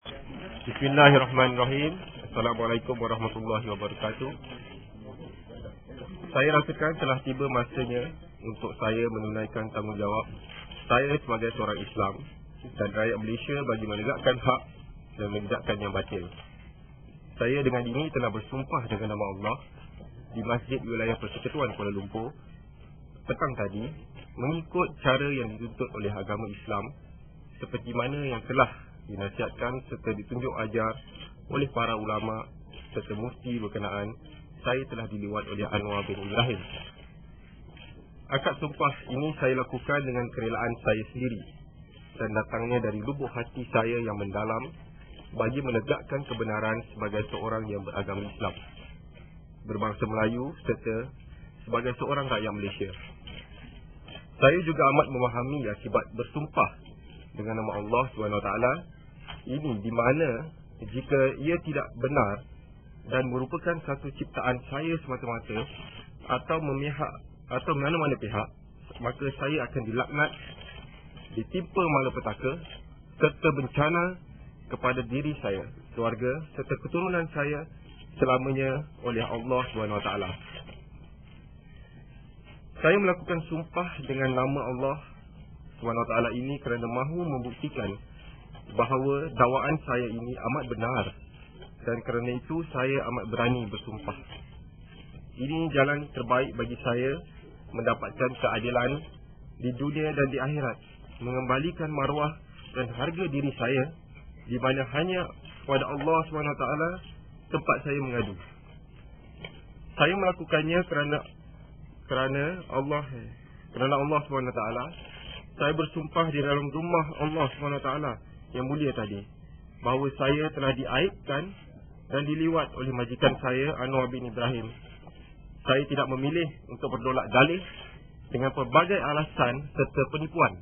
Bismillahirrahmanirrahim. Assalamualaikum warahmatullahi wabarakatuh. Saya rasakan telah tiba masanya untuk saya menunaikan tanggungjawab saya sebagai seorang Islam dan rakyat Malaysia bagi menegakkan hak dan menegakkan yang batil. Saya dengan ini telah bersumpah dengan nama Allah di Masjid Wilayah Persekutuan Kuala Lumpur petang tadi mengikut cara yang dituntut oleh agama Islam seperti mana yang telah dinasihatkan serta ditunjuk ajar oleh para ulama serta mufti berkenaan saya telah diliwat oleh Anwar bin Ibrahim. Akad sumpah ini saya lakukan dengan kerelaan saya sendiri dan datangnya dari lubuk hati saya yang mendalam bagi menegakkan kebenaran sebagai seorang yang beragama Islam, berbangsa Melayu serta sebagai seorang rakyat Malaysia. Saya juga amat memahami akibat bersumpah dengan nama Allah SWT ini di mana jika ia tidak benar dan merupakan satu ciptaan saya semata-mata atau memihak atau mana-mana pihak maka saya akan dilaknat ditimpa malapetaka serta bencana kepada diri saya keluarga serta keturunan saya selamanya oleh Allah SWT saya melakukan sumpah dengan nama Allah SWT ini kerana mahu membuktikan bahawa dakwaan saya ini amat benar dan kerana itu saya amat berani bersumpah. Ini jalan terbaik bagi saya mendapatkan keadilan di dunia dan di akhirat, mengembalikan maruah dan harga diri saya di mana hanya kepada Allah SWT tempat saya mengadu. Saya melakukannya kerana kerana Allah kerana Allah SWT saya bersumpah di dalam rumah Allah SWT yang mulia tadi bahawa saya telah diaibkan dan diliwat oleh majikan saya Anwar bin Ibrahim. Saya tidak memilih untuk berdolak dalih dengan pelbagai alasan serta penipuan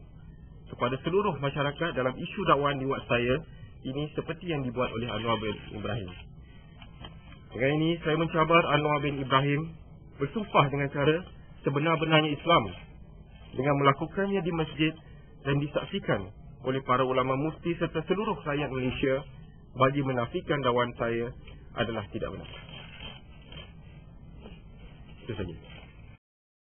kepada seluruh masyarakat dalam isu dakwaan liwat saya ini seperti yang dibuat oleh Anwar bin Ibrahim. Dengan ini saya mencabar Anwar bin Ibrahim bersumpah dengan cara sebenar-benarnya Islam dengan melakukannya di masjid dan disaksikan oleh para ulama mufti serta seluruh rakyat Malaysia bagi menafikan dakwaan saya adalah tidak benar. Itu saja.